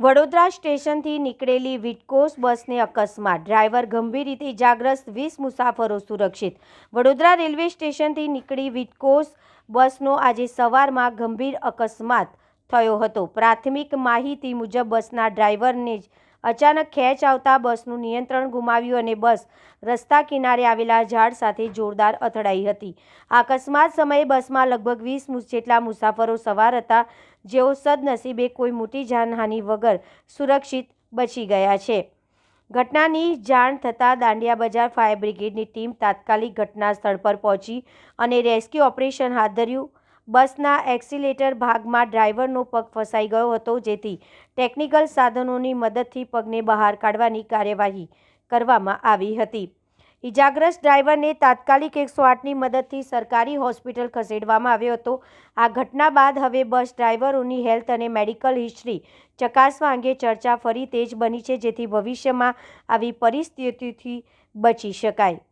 વડોદરા સ્ટેશનથી નીકળેલી વિટકોસ બસને અકસ્માત. ડ્રાઈવર ગંભીર રીતે ઇજાગ્રસ્ત વીસ મુસાફરો સુરક્ષિત. વડોદરા રેલવે સ્ટેશનથી નીકળી વિટકોસ બસનો આજે સવારમાં ગંભીર અકસ્માત થયો હતો. પ્રાથમિક માહિતી મુજબ બસના ડ્રાઈવરને જ અચાનક ખેંચ આવતા બસનું નિયંત્રણ ગુમાવ્યું અને બસ રસ્તા કિનારે આવેલા ઝાડ સાથે જોરદાર અથડાઈ હતી. અકસ્માત સમયે બસમાં લગભગ વીસ જેટલા મુસાફરો સવાર હતા, જેઓ સદનસીબે કોઈ મોટી જાનહાનિ વગર સુરક્ષિત બચી ગયા છે. ઘટનાની જાણ થતાં દાંડિયા બજાર ફાયર બ્રિગેડની ટીમ તાત્કાલિક ઘટના સ્થળ પર પહોંચી અને રેસ્ક્યુ ઓપરેશન હાથ ધર્યું. બસના એક્સિલેટર ભાગમાં ડ્રાઈવરનો પગ ફસાઈ ગયો હતો, જેથી ટેકનિકલ સાધનોની મદદથી પગને બહાર કાઢવાની કાર્યવાહી કરવામાં આવી હતી. ઇજાગ્રસ્ત ડ્રાઈવરને તાત્કાલિક એકસો આઠની મદદથી સરકારી હોસ્પિટલ ખસેડવામાં આવ્યો હતો. આ ઘટના બાદ હવે બસ ડ્રાઈવરોની હેલ્થ અને મેડિકલ હિસ્ટ્રી ચકાસવા અંગે ચર્ચા ફરી તેજ બની છે, જેથી ભવિષ્યમાં આવી પરિસ્થિતિથી બચી શકાય.